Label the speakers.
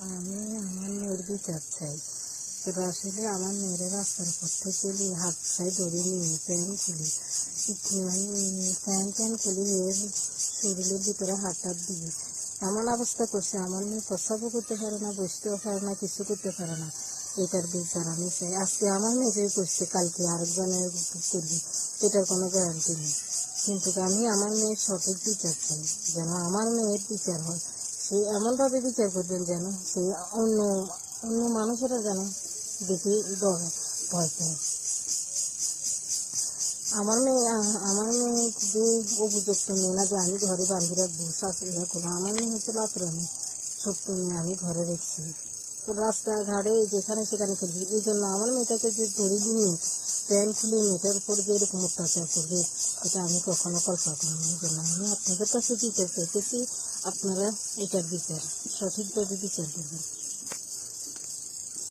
Speaker 1: আমি আমার মেয়ের বিচার চাই। তো আসলে আমার মেয়ের রাস্তার উপর থেকে হাত চাই দড়ি নিয়ে, প্যান খুলি। প্যান প্যান খুলি এর শরীরের ভিতরে হাত টাত দিয়ে। এমন অবস্থা করছে, আমার মেয়ে প্রস্রাবও করতে পারে না, বসতেও পারে না, কিছু করতে পারে না। এটার বিচার আমি চাই। আজকে আমার মেয়েকে করছে, কালকে আরেকজনের করবে, এটার কোনো গ্যারান্টি নেই। কিন্তু আমি আমার মেয়ের সঠিক বিচার চাই, যেন আমার মেয়ের বিচার হয়। সে এমনভাবে বিচার করবেন যেন সে অন্য অন্য মানুষেরা যেন দেখে ভয় পায় আমার মেয়ে আমার মেয়ে যে উপযুক্ত মেয়ে না যে আমি ঘরে বান্ধবীরা রাখব আসলে আমার মেয়ে হচ্ছে লাতরানি ছোট্ট মেয়ে আমি ঘরে রেখেছি। রাস্তাঘাটে যেখানে সেখানে খেলবি এই জন্য আমার মেয়েটাকে যে ধরে দিনে প্যান খুলে মেয়েটার উপর যে এরকম অত্যাচার করবে, এটা আমি কখনো কল্পনা করিনি। এই জন্য আমি আপনাদের কাছে বিচার চাইতেছি, আপনারা এটার বিচার, সঠিকভাবে বিচার করবেন।